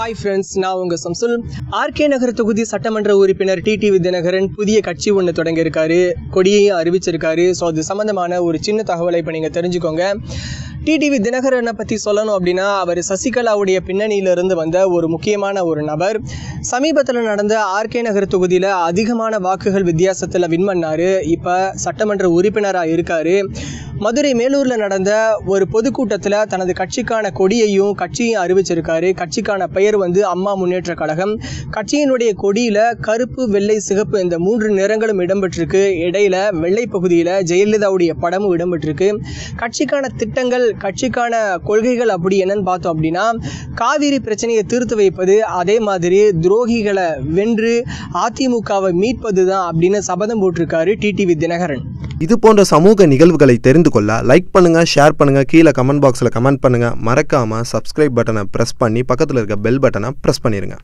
Hi friends நான் உங்க Shamsul. RK நகர் தொகுதி சட்டமன்ற உறுப்பினர் டிடி வித்யநகரன் புதிய கட்சி ஒன்று தொடங்கியிருக்காரு. கொடியையும் அறிவிச்சிருக்காரு. ஸோ அது சம்பந்தமான ஒரு சின்ன தகவலை இப்போ நீங்கள் தெரிஞ்சுக்கோங்க. டிடிவி தினகரனை பற்றி சொல்லணும் அப்படின்னா அவர் சசிகலாவுடைய பின்னணியிலிருந்து வந்த ஒரு முக்கியமான ஒரு நபர். சமீபத்தில் நடந்த ஆர்கே நகர் தொகுதியில் அதிகமான வாக்குகள் வித்தியாசத்தில் வின் பண்ணார். இப்போ சட்டமன்ற உறுப்பினராக இருக்காரு. மதுரை மேலூரில் நடந்த ஒரு பொதுக்கூட்டத்தில் தனது கட்சிக்கான கொடியையும் கட்சியையும் அறிவிச்சிருக்காரு. கட்சிக்கான பெயர் வந்து அம்மா முன்னேற்ற கழகம். கட்சியினுடைய கொடியில் கருப்பு வெள்ளை சிகப்பு இந்த மூன்று நிறங்களும் இடம்பெற்றிருக்கு. இடையில வெள்ளை பகுதியில் ஜெயலலிதாவுடைய படமும் இடம்பெற்றிருக்கு. கட்சிக்கான திட்டங்கள் கட்சிக்கான கொள்கைகள் அப்படி என்னன்னு பார்த்தோம் அப்படின்னா காவிரி பிரச்சனையை தீர்த்து வைப்பது அதே மாதிரி துரோகிகளை வென்று அதிமுகவை மீட்பது தான் அப்படின்னு சபதம் போட்டிருக்காரு டிடிவி தினகரன். இது போன்ற சமூக நிகழ்வுகளை தெரிந்து கொள்ள லைக் பண்ணுங்க ஷேர் பண்ணுங்க கீழே கமெண்ட் பாக்ஸில் கமெண்ட் பண்ணுங்க. மறக்காம சப்ஸ்கிரைப் பட்டனை ப்ரெஸ் பண்ணி பக்கத்தில் இருக்க பெல் பட்டனை ப்ரெஸ் பண்ணிருங்க.